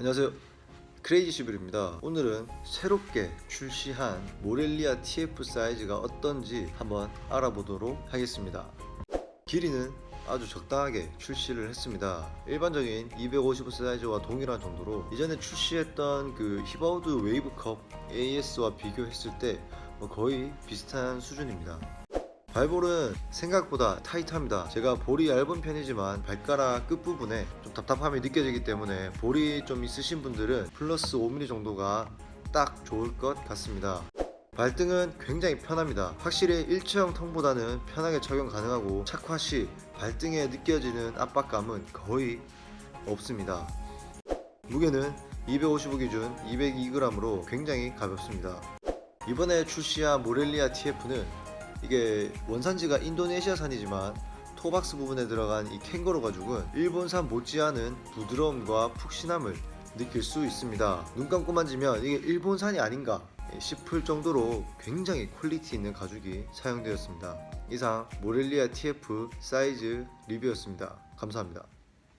안녕하세요. 크레이지 시블입니다. 오늘은 새롭게 출시한 모렐리아 TF 사이즈가 어떤지 한번 알아보도록 하겠습니다. 길이는 아주 적당하게 출시를 했습니다. 일반적인 255 사이즈와 동일한 정도로 이전에 출시했던 그 히바우드 웨이브컵 AS와 비교했을 때뭐 거의 비슷한 수준입니다. 발볼은 생각보다 타이트합니다. 제가 볼이 얇은 편이지만 발가락 끝부분에 좀 답답함이 느껴지기 때문에 볼이 좀 있으신 분들은 플러스 5mm 정도가 딱 좋을 것 같습니다. 발등은 굉장히 편합니다. 확실히 일체형 텅보다는 편하게 착용 가능하고 착화 시 발등에 느껴지는 압박감은 거의 없습니다. 무게는 255 기준 202g으로 굉장히 가볍습니다. 이번에 출시한 모렐리아 TF는 이게 원산지가 인도네시아산이지만 토박스 부분에 들어간 이 캥거루 가죽은 일본산 못지않은 부드러움과 푹신함을 느낄 수 있습니다. 눈 감고 만지면 이게 일본산이 아닌가 싶을 정도로 굉장히 퀄리티 있는 가죽이 사용되었습니다. 이상 모렐리아 TF 사이즈 리뷰였습니다. 감사합니다.